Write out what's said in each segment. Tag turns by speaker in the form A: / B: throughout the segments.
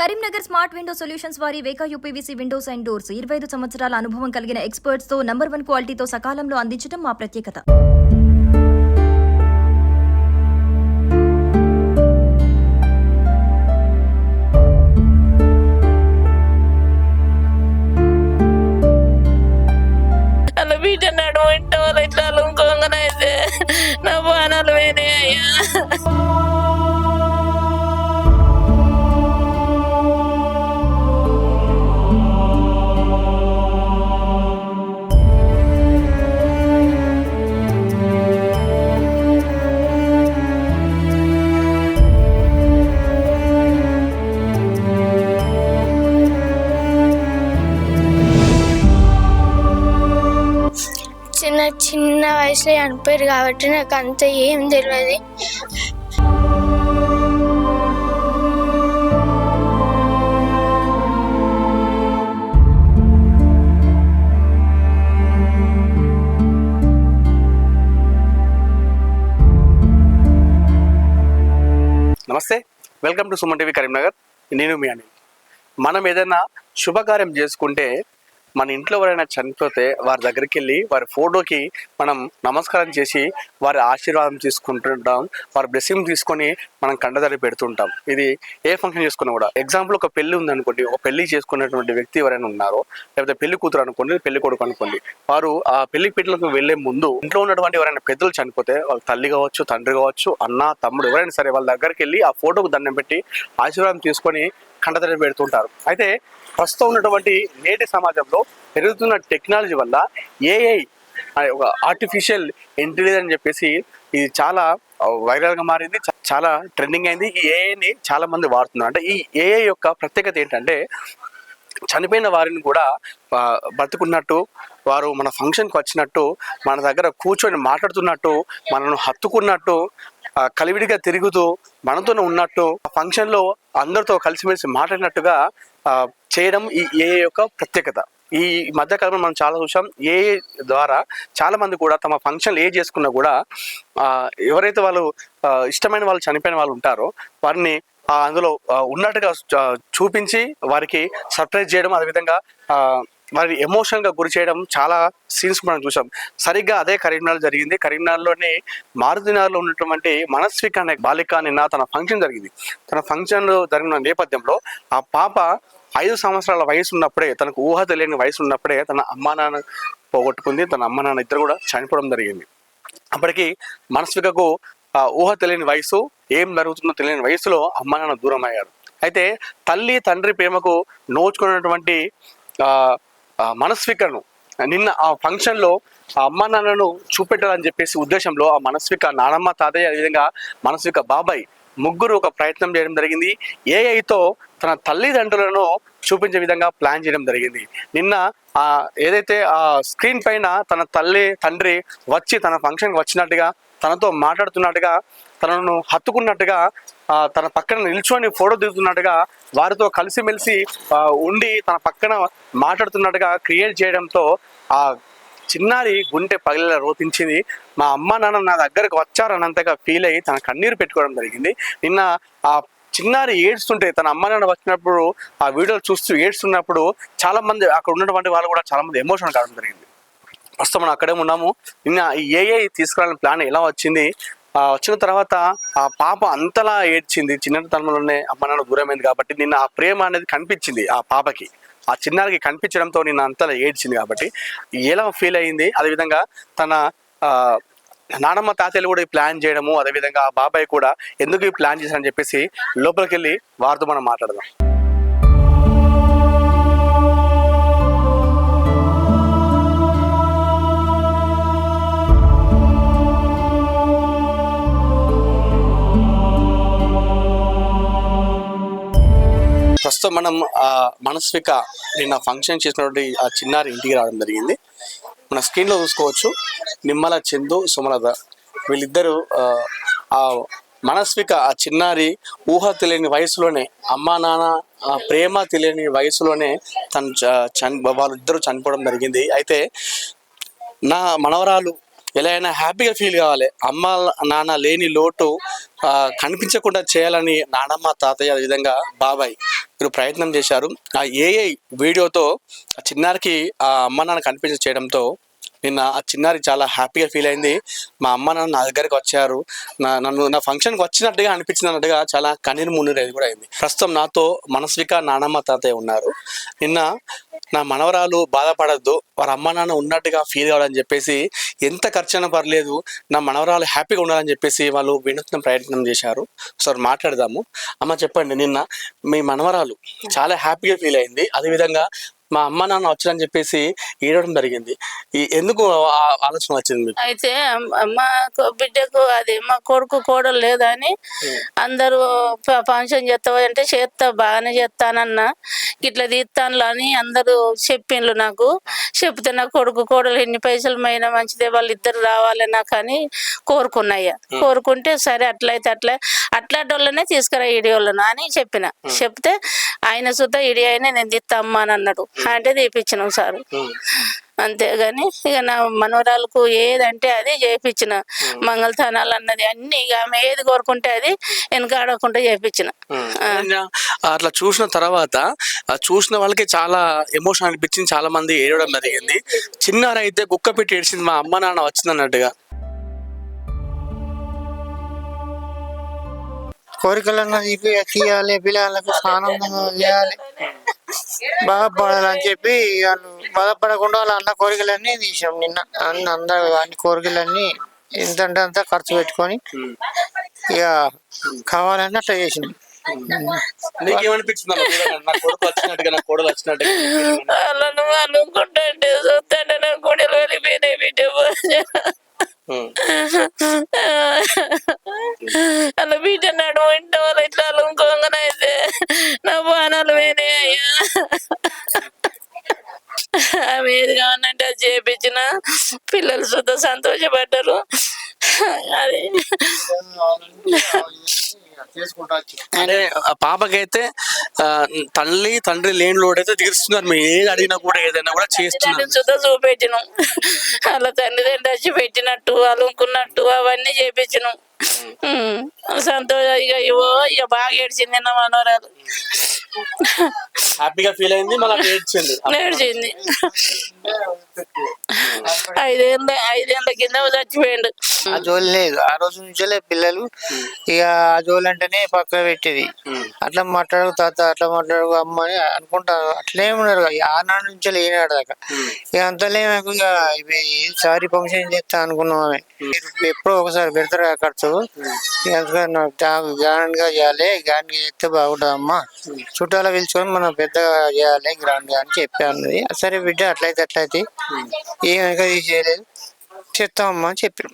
A: Karimnagar smart window solutions వారి Veka UPVC windows and doors. ఇరవై ఐదు సంవత్సరాల అనుభవం కలిగిన ఎక్స్పర్ట్స్తో నంబర్ వన్ క్వాలిటీతో సకాలంలో అందించడం మా ప్రత్యేకత.
B: ఇట్లా నా బాణాలు వేరే అయ్యా.
C: నా చిన్న వయసులో చనిపోయారు కాబట్టి నాకు అంత ఏం తెలియదు
D: నమస్తే welcome to Suman TV Karimnagar. నేను మీ అనిల్. మనం ఏదైనా శుభకార్యం చేసుకుంటే మన ఇంట్లో ఎవరైనా చనిపోతే వారి దగ్గరికి వెళ్ళి వారి ఫోటోకి మనం నమస్కారం చేసి వారి ఆశీర్వాదం తీసుకుంటుంటాం వారి బ్లెస్సింగ్ తీసుకొని మనం కండదరి పెడుతుంటాం. ఇది ఏ ఫంక్షన్ చేసుకున్నా కూడా. ఎగ్జాంపుల్ ఒక పెళ్ళి ఉంది అనుకోండి ఒక పెళ్ళి చేసుకున్నటువంటి వ్యక్తి ఎవరైనా ఉన్నారో లేకపోతే పెళ్ళి కూతురు అనుకోండి పెళ్ళి కొడుకు అనుకోండి వారు ఆ పెళ్ళి పీటలకు వెళ్ళే ముందు ఇంట్లో ఉన్నటువంటి ఎవరైనా పెద్దలు చనిపోతే వాళ్ళ తల్లి కావచ్చు తండ్రి కావచ్చు అన్న తమ్ముడు ఎవరైనా సరే వాళ్ళ దగ్గరికి వెళ్ళి ఆ ఫోటోకు దండం పెట్టి ఆశీర్వాదం తీసుకొని కండతడి పెడుతుంటారు. అయితే ప్రస్తుతం ఉన్నటువంటి నేటి సమాజంలో పెరుగుతున్న టెక్నాలజీ వల్ల ఏఐ ఒక ఆర్టిఫిషియల్ ఇంటెలిజెన్స్ అని చెప్పేసి ఇది చాలా వైరల్గా మారింది చాలా ట్రెండింగ్ అయింది. ఈ ఏఐని చాలా మంది వాడుతున్నారు. అంటే ఈ ఏఐ యొక్క ప్రత్యేకత ఏంటంటే చనిపోయిన వారిని కూడా బ్రతుకున్నట్టు వారు మన ఫంక్షన్కి వచ్చినట్టు మన దగ్గర కూర్చొని మాట్లాడుతున్నట్టు మనను హత్తుకున్నట్టు కలివిడిగా తిరుగుతూ మనతోనే ఉన్నట్టు ఆ ఫంక్షన్లో అందరితో కలిసిమెలిసి మాట్లాడినట్టుగా చేయడం ఈ ఏ యొక్క ప్రత్యేకత. ఈ మధ్య కాలంలో మనం చాలా చూసాం ఏ ద్వారా చాలా మంది కూడా తమ ఫంక్షన్లు ఏ చేసుకున్నా కూడా ఎవరైతే వాళ్ళు ఇష్టమైన వాళ్ళు చనిపోయిన వాళ్ళు ఉంటారో వారిని అందులో ఉన్నట్టుగా చూపించి వారికి సర్ప్రైజ్ చేయడం అదేవిధంగా వారిని ఎమోషనల్గా గురి చేయడం చాలా సీన్స్ మనం చూసాం. సరిగ్గా అదే కరీంనగర్ జరిగింది. కరీంనగర్లోనే మారుతినగర్లో ఉన్నటువంటి మనస్విక అనే బాలిక నిన్న తన ఫంక్షన్ జరిగింది. తన ఫంక్షన్లో జరిగిన నేపథ్యంలో ఆ పాప ఐదు సంవత్సరాల వయసు ఉన్నప్పుడే తనకు ఊహ తెలియని వయసు ఉన్నప్పుడే తన అమ్మా నాన్న పోగొట్టుకుంది. తన అమ్మ నాన్న ఇద్దరు కూడా చనిపోవడం జరిగింది. అప్పటికి మనస్వికకు ఆ ఊహ తెలియని వయసు ఏం జరుగుతుందో తెలియని వయసులో అమ్మ నాన్న దూరం అయ్యారు అయితే తల్లి తండ్రి ప్రేమకు నోచుకున్నటువంటి మనస్వికను. నిన్న ఆ ఫంక్షన్లో ఆ అమ్మ నాన్నను చూపెట్టాలని చెప్పేసి ఉద్దేశంలో ఆ మనస్విక నానమ్మ తాతయ్య విధంగా మనస్విక బాబాయ్ ముగ్గురు ఒక ప్రయత్నం చేయడం జరిగింది. ఏఐతో తన తల్లిదండ్రులను చూపించే విధంగా ప్లాన్ చేయడం జరిగింది. నిన్న ఆ ఏదైతే ఆ స్క్రీన్ పైన తన తల్లి తండ్రి వచ్చి తన ఫంక్షన్కి వచ్చినట్టుగా తనతో మాట్లాడుతున్నట్టుగా తనను హత్తుకున్నట్టుగా తన పక్కన నిల్చొని ఫోటో దిగుతున్నట్టుగా వారితో కలిసిమెలిసి ఉండి తన పక్కన మాట్లాడుతున్నట్టుగా క్రియేట్ చేయడంతో ఆ చిన్నారి గుండె పగిలేలా రోతించింది. మా అమ్మ నాన్న నా దగ్గరకు వచ్చారన్నంతగా ఫీల్ అయ్యి తన కన్నీరు పెట్టుకోవడం జరిగింది. నిన్న ఆ చిన్నారి ఏడ్స్తుంటే తన అమ్మ నాన్న వచ్చినప్పుడు ఆ వీడియోలు చూస్తూ ఏడ్స్తున్నప్పుడు చాలా మంది అక్కడ ఉన్నటువంటి వాళ్ళు కూడా చాలా మంది ఎమోషన్ కావడం జరిగింది. ప్రస్తుతం మనం అక్కడే ఉన్నాము. నిన్న ఈ ఏఐ తీసుకురావాలని ప్లాన్ ఎలా వచ్చింది? వచ్చిన తర్వాత ఆ పాప అంతలా ఏడ్చింది. చిన్నతనంలోనే అమ్మ నాన్న దూరమైంది కాబట్టి నిన్న ఆ ప్రేమ అనేది కనిపించింది ఆ పాపకి. ఆ చిన్నారికి కనిపించడంతో నిన్న అంతలా ఏడ్చింది కాబట్టి ఎలా ఫీల్ అయింది? అదేవిధంగా తన ఆ నానమ్మ తాతయ్యలు కూడా ఈ ప్లాన్ చేయడము అదేవిధంగా ఆ బాబాయ్ కూడా ఎందుకు ఈ ప్లాన్ చేశారని చెప్పేసి లోపలికి వెళ్ళి వారితో మనం మాట్లాడదాం. ప్రస్తుతం మనం మనస్విక నిన్న ఫంక్షన్ చేసినటువంటి ఆ చిన్నారి ఇంటికి రావడం జరిగింది. మన స్క్రీన్లో చూసుకోవచ్చు. నిమ్మల చందు సుమలత. వీళ్ళిద్దరూ ఆ, మనస్విక ఆ చిన్నారి ఊహ తెలియని వయసులోనే అమ్మా నాన్న ఆ ప్రేమ తెలియని వయసులోనే తను చ- చని వాళ్ళిద్దరూ చనిపోవడం జరిగింది. అయితే నా మనవరాలు ఎలా అయినా హ్యాపీగా ఫీల్ కావాలి. అమ్మ నాన్న లేని లోటు కనిపించకుండా చేయాలని నానమ్మ తాతయ్య విధంగా బాబాయ్ వీరు ప్రయత్నం చేశారు. ఆ ఏఐ వీడియోతో ఆ చిన్నారికి ఆ అమ్మ నాన్న కనిపించ చేయడంతో నిన్న ఆ చిన్నారి చాలా హ్యాపీగా ఫీల్ అయింది. మా అమ్మ నన్ను నా దగ్గరికి వచ్చారు. నా నన్ను నా ఫంక్షన్కి వచ్చినట్టుగా అనిపించింది అన్నట్టుగా చాలా కన్నీరు మున్నీరు అది కూడా అయింది. ప్రస్తుతం నాతో మనస్విక నానమ్మ తాతయ్య ఉన్నారు. నిన్న నా మనవరాలు బాధపడద్దు వారి అమ్మ నాన్న ఉన్నట్టుగా ఫీల్ కావాలని చెప్పేసి ఎంత ఖర్చైనా పర్లేదు నా మనవరాలు హ్యాపీగా ఉండాలని చెప్పేసి వాళ్ళు వినూత్న ప్రయత్నం చేశారు. సార్ మాట్లాడదాము. అమ్మ చెప్పండి నిన్న మీ మనవరాలు చాలా హ్యాపీగా ఫీల్ అయింది. అదేవిధంగా మా అమ్మ నాన్న వచ్చారని చెప్పేసి ఏడవడం జరిగింది. ఈ ఎందుకు ఆలోచన వచ్చింది మీకు?
B: అయితే అమ్మ- మా బిడ్డకు అది మా కొడుకు కోడలు లేదని అందరూ ఫంక్షన్ చేస్తావా అంటే చేస్తా బాగానే చేస్తానన్నా ఇట్లా తీస్తాను అని అందరూ చెప్పిండ్రు నాకు. చెప్తే నా కొడుకు కోడలు ఎన్ని పైసలు మైనా మంచిదే వాళ్ళు ఇద్దరు రావాలి నాకు అని కోరుకున్నాయ్యా కోరుకుంటే సరే అట్లయితే అట్లా అట్లాంటి వాళ్ళనే తీసుకురా ఇడియోళ్ళను అని చెప్పిన. చెప్తే ఆయన సుద్ధా ఇడి అయినా నేను తీస్తా అమ్మా అని అన్నాడు. అంటే తీపిచ్చినాం సార్. అంతేగాని ఇక నా మనవరాలకు ఏదంటే అది చేయించిన మంగళస్థానాలు అన్నది అన్ని ఇక ఆమె ఏది కోరుకుంటే అది వెనకాడకుండా చేయించిన
D: అట్లా చూసిన తర్వాత చూసిన వాళ్ళకి చాలా ఎమోషన్ అనిపించింది చాలా మంది ఏడవడం జరిగింది. చిన్నారైతే కుక్క పెట్టి ఏడ్చింది మా అమ్మ నాన్న వచ్చింది అన్నట్టుగా
E: కోరికలను తీపి తీయాలి పిల్లలకు ఆనందంగా చేయాలి. బాధపడాలని చెప్పి వాళ్ళు బాధపడకుండా వాళ్ళ అన్న కోరికలన్నీ తీసాం నిన్న. అన్న అందరు అన్ని కోరికలన్నీ ఎంతంటే అంత ఖర్చు పెట్టుకొని ఇక కావాలని అట్లా చేసినాం.
D: నీకేమనిపించింది? నా కొడుకు వచ్చినట్టుగా నా కోడలు వచ్చినట్టుగా
B: వాళ్ళను అనుకుంటే చూస్తుంటే నా గుడిలో వెళ్ళిపోయినాయి బిడ్డ. అలా బిడ్డ నడు ఇంట వాళ్ళు ఇట్లా అలుముకోగానైతే నా బాణాలు పోయినాయి అయ్యా. ఆమె ఏది కావాలంటే అది చేపించిన పిల్లలు సుద్ధ సంతోషపడ్డారు. అది.
D: అంటే పాపకైతే తల్లి తండ్రి లేని లోడైతే తీరుస్తున్నారు. మీరు ఏది అడిగినా కూడా ఏదైనా కూడా చేస్తున్నారు
B: సుద్ధ చూపించినాం అలా తండ్రి తండ్రి వచ్చి పెట్టినట్టు అలుముకున్నట్టు అవన్నీ చేపించినాం. సంతోషం. ఇక ఇవో ఇక బాగా ఏడ్చింది నా మనోరాలు
D: హ్యాపీగా ఫీల్ అయింది మళ్ళీ ఏడ్చింది.
B: నేర్చింది ఐదేళ్ళ ఐదేళ్ళ కింద చచ్చిపోయిండు.
E: ఆ జోలి లేదు. ఆ రోజు నుంచే పిల్లలు. ఇక ఆ జోలి అంటేనే పక్క పెట్టేది. అట్లా మాట్లాడు తాత అట్లా మాట్లాడు అమ్మ అని అనుకుంటారు. అట్లే ఉన్నారు. ఆనాడు నుంచి లేనాడు దాకా. ఇక అంతలే నాకు ఇక సారీ ఫంక్షన్ చేస్తా అనుకున్నాం ఆమె. ఎప్పుడో ఒకసారి పెడతారు ఖర్చు. ఇక గ్రాండ్గా చేయాలి గ్రాండ్గా చేస్తే బాగుంటుంది అమ్మ చుట్టాలు పిలుచుకొని మనం పెద్దగా చేయాలి గ్రాండ్గా అని చెప్పాను సరే బిడ్డ అట్లయితే అట్లయితే. ఏం వెనక తీసేయలేదు చెప్తామమ్మా
B: చెప్పిన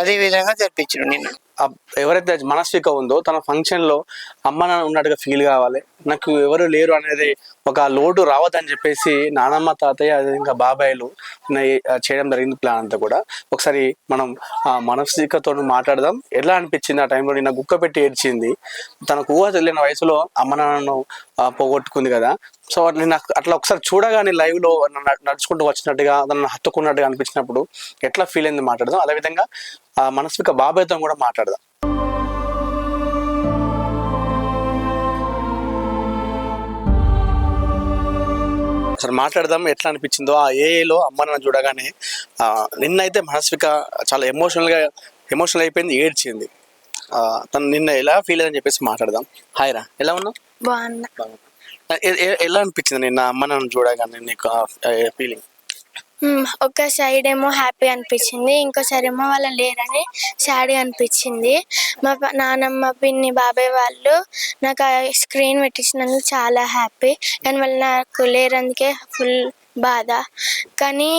E: అదే విధంగా తెప్పించారు నేను
D: ఎవరైతే మనస్విక ఉందో తన ఫంక్షన్లో అమ్మ నాన్న ఉన్నట్టుగా ఫీల్ కావాలి. నాకు ఎవరు లేరు అనేది ఒక లోటు రావద్దని చెప్పేసి నానమ్మ తాతయ్య అదే ఇంకా బాబాయ్లు చేయడం జరిగింది ప్లాన్ అంతా కూడా. ఒకసారి మనం ఆ మనస్వికతో మాట్లాడదాం. ఎలా అనిపించింది ఆ టైంలో? నిన్న గుక్క పెట్టి ఏడ్చింది. తనకు ఊహ తెలియని వయసులో అమ్మ నాన్నను పోగొట్టుకుంది కదా. సో నేను అట్లా ఒకసారి చూడగానే లైవ్లో నన్ను నడుచుకుంటూ వచ్చినట్టుగా నన్ను హత్తుకున్నట్టుగా అనిపించినప్పుడు ఎట్లా ఫీల్ అయింది మాట్లాడదాం. అదేవిధంగా ఆ మనస్విక బాబాయ్తో కూడా మాట్లాడదాం. అసలు మాట్లాడదాం ఎట్లా అనిపించిందో. ఆ ఏఏలో అమ్మ నాన్న చూడగానే ఆ, నిన్నైతే మనస్విక చాలా ఎమోషనల్గా ఎమోషనల్ అయిపోయింది ఏడ్చింది. ఆ, తను నిన్న ఎలా ఫీల్ అని చెప్పేసి మాట్లాడదాం. హాయ్ రా ఎలా ఉన్నావు?
C: బాగున్నా.
D: ఎలా అనిపించింది నిన్న అమ్మ చూడగానే నీకు ఫీలింగ్
C: ఒక సైడ్ ఏమో హ్యాపీ అనిపించింది ఇంకోసారి ఏమో వాళ్ళ లేరని సాడ్ అనిపించింది. మా నానమ్మ పిన్ని బాబాయ్ వాళ్ళు నాకు ఆ స్క్రీన్ పెట్టించినందుకు చాలా హ్యాపీ కానీ వాళ్ళు నాకు లేరందుకే ఫుల్ బాధ. కానీ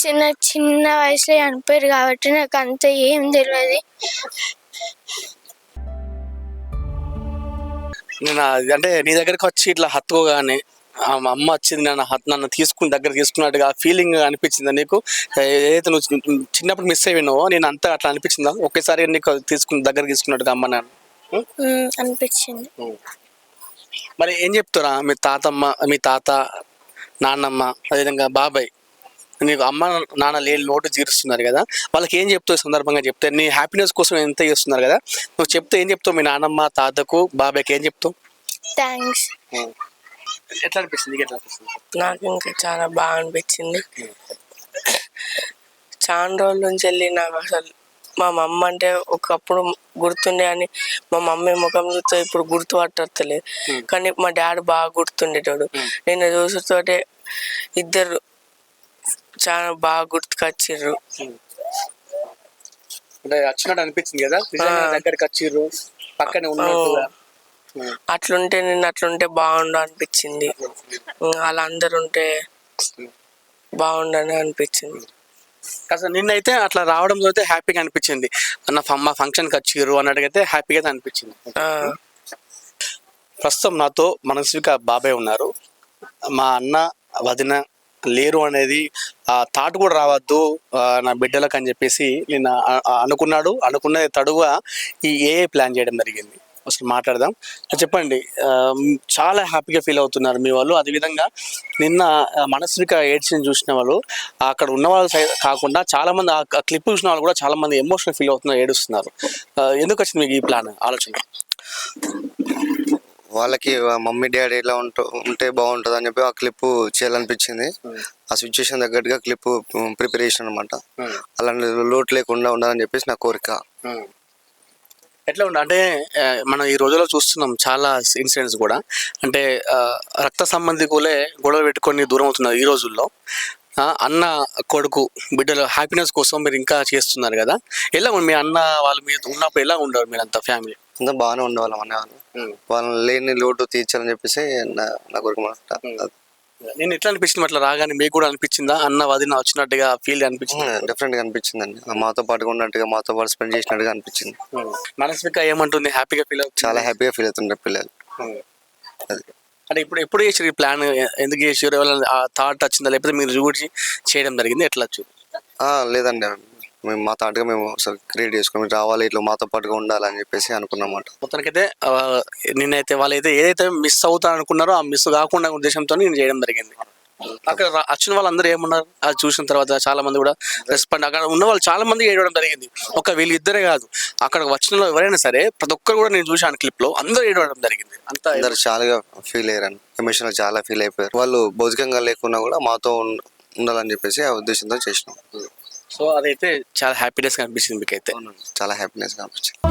C: చిన్న చిన్న వయసులో చనిపోయారు కాబట్టి నాకు అంత ఏం తెలియదు.
D: నేను అంటే నీ దగ్గరికి వచ్చి ఇట్లా హత్తుకోగానే మా అమ్మ వచ్చింది నన్ను నన్ను తీసుకుని దగ్గర తీసుకున్నట్టుగా ఫీలింగ్ అనిపించిందా నీకు? ఏదైతే నువ్వు చిన్నప్పుడు మిస్ అయినావో నేను అంతా అట్లా అనిపించిందా? ఒకేసారి నీకు తీసుకుని దగ్గర తీసుకున్నట్టుగా అమ్మ నాన్న.
C: అనిపించింది.
D: మరి ఏం చెప్తారా మీ తాతమ్మ మీ తాత నాన్నమ్మ అదేవిధంగా బాబాయ్? నీకు అమ్మ నాన్న లేని లోటు తీరుస్తున్నారు కదా వాళ్ళకి ఏం చెప్తావు సందర్భంగా చెప్తే? నీ హ్యాపీనెస్ కోసం ఎంత చేస్తున్నారు కదా? నువ్వు చెప్తే ఏం చెప్తావు? మీ నాన్నమ్మ తాతకు బాబాయ్కి ఏం చెప్తావు?
C: థ్యాంక్స్
D: ఎట్లా అనిపిస్తుంది? ఎట్లా అనిపిస్తుంది?
F: నాకు ఇంకా చాలా బాగా అనిపించింది. చాలా రోజుల నుంచి వెళ్ళి నాకు అసలు మా మమ్మ అంటే ఒకప్పుడు గుర్తుండే అని మా మమ్మీ ముఖం చూస్తే ఇప్పుడు గుర్తు పట్టలేదు కానీ మా డాడీ బాగా గుర్తుండేటోడు. నేను చూసుతోటే ఇద్దరు చాలా బాగా గుర్తుకొచ్చిర్రు.
D: అంటే వచ్చినట్టు అనిపించింది కదా? దగ్గరికి వచ్చిర్రు పక్కనే ఉన్నట్టుగా.
F: అట్లుంటే నేను అట్లుంటే బాగుండు అనిపించింది. వాళ్ళందరూ ఉంటే బాగుండని అనిపించింది.
D: అసలు నిన్నైతే అట్లా రావడం అయితే హ్యాపీగా అనిపించింది. నా ఫ- మా ఫంక్షన్కి వచ్చిర్రు అన్నట్టుగైతే హ్యాపీగా అయితే అనిపించింది. ప్రస్తుతం నాతో మనస్విక బాబాయ్ ఉన్నారు. మా అన్న వదిన లేరు అనేది ఆ థాట్ కూడా రావద్దు నా బిడ్డలకు అని చెప్పేసి నేను అనుకున్నాడు. అనుకున్న తడుగా ఈ ఏఐ ప్లాన్ చేయడం జరిగింది. అసలు మాట్లాడదాం. చెప్పండి చాలా హ్యాపీగా ఫీల్ అవుతున్నారు మీ వాళ్ళు. అదేవిధంగా నిన్న ఆ, ఏడ్చిని చూసిన వాళ్ళు అక్కడ ఉన్న వాళ్ళు సై- కాకుండా చాలా మంది ఆ క్లిప్ చూసిన వాళ్ళు కూడా చాలా మంది ఎమోషనల్ ఫీల్ అవుతున్నారు ఏడుస్తున్నారు. ఎందుకు వచ్చింది మీకు ఈ ప్లాన్ ఆలోచన?
G: వాళ్ళకి మమ్మీ డాడీ ఎలా ఉంటూ ఉంటే బాగుంటుంది అని చెప్పి ఆ క్లిప్ చేయాలనిపించింది. ఆ సిచ్యువేషన్ తగ్గట్టుగా క్లిప్ ప్రిపరేషన్ అనమాట అలాంటి లోటు లేకుండా ఉండాలని చెప్పేసి నా కోరిక.
D: ఎట్లా ఉండ అంటే మనం ఈ రోజుల్లో చూస్తున్నాం చాలా ఇన్సిడెంట్స్ కూడా. అంటే రక్త సంబంధికులే గొడవ పెట్టుకొని దూరం అవుతున్నారు ఈ రోజుల్లో. అన్న కొడుకు బిడ్డల హ్యాపీనెస్ కోసం మీరు ఇంకా చేస్తున్నారు కదా. ఎలా మీ అన్న వాళ్ళు మీరు ఉన్నప్పుడు ఎలా ఉండరు మీరంతా ఫ్యామిలీ?
G: అంతా బాగానే ఉండేవాళ్ళం అనేవాళ్ళు. వాళ్ళని లేని లోటు తీర్చాలని చెప్పేసి నా నా కోరిక
D: నేను ఎట్లా అనిపించింది అట్లా రాగానే? మీకు కూడా అనిపించిందా? అన్న వదిన వచ్చినట్టుగా ఫీల్ అనిపించింది?
G: డిఫరెంట్గా అనిపించిందండి. మాతో పాటుగా ఉన్నట్టుగా మాతో పాటు స్పెండ్ చేసినట్టుగా అనిపించింది.
D: మనస్విక ఏమంటుంది? హ్యాపీగా ఫీల్ అవుతుంది.
G: చాలా హ్యాపీగా ఫీల్ అవుతుండే పిల్లలు.
D: అంటే ఇప్పుడు ఎప్పుడు చేసారు ఈ ప్లాన్ ఎందుకు చేసారు థాట్ వచ్చిందా? లేకపోతే మీరు చూసి చేయడం జరిగింది? ఎట్లా
G: లేదండి. మేము మా తాటుగా మేము క్రియేట్ చేసుకుని రావాలి ఇట్లా మాతో పాటుగా ఉండాలని చెప్పేసి అనుకున్నమాట.
D: మొత్తానికైతే ఆ, నిన్నైతే వాళ్ళైతే ఏదైతే మిస్ అవుతా అనుకున్నారో ఆ మిస్ కాకుండా ఉద్దేశంతో నేను చేయడం జరిగింది. అక్కడ వచ్చిన వాళ్ళందరూ ఏమన్నారు? అది చూసిన తర్వాత చాలా మంది కూడా రెస్పాండ్ అక్కడ ఉన్న వాళ్ళు చాలా మంది ఏడవడం జరిగింది. ఒక వీళ్ళు ఇద్దరే కాదు. అక్కడ వచ్చిన ఎవరైనా సరే ప్రతి ఒక్కరు కూడా నేను చూశాను క్లిప్లో అందరూ ఏడవడం జరిగింది. అంత
G: అందరు చాలా ఫీల్ అయ్యారు ఎమోషనల్ చాలా ఫీల్ అయిపోయారు. వాళ్ళు భౌతికంగా లేకున్నా కూడా మాతో ఉండాలని చెప్పేసి ఆ ఉద్దేశంతో చేసినాం.
D: సో అదైతే చాలా హ్యాపీనెస్ అనిపించింది మీకైతే.
G: చాలా హ్యాపీనెస్ అనిపించింది.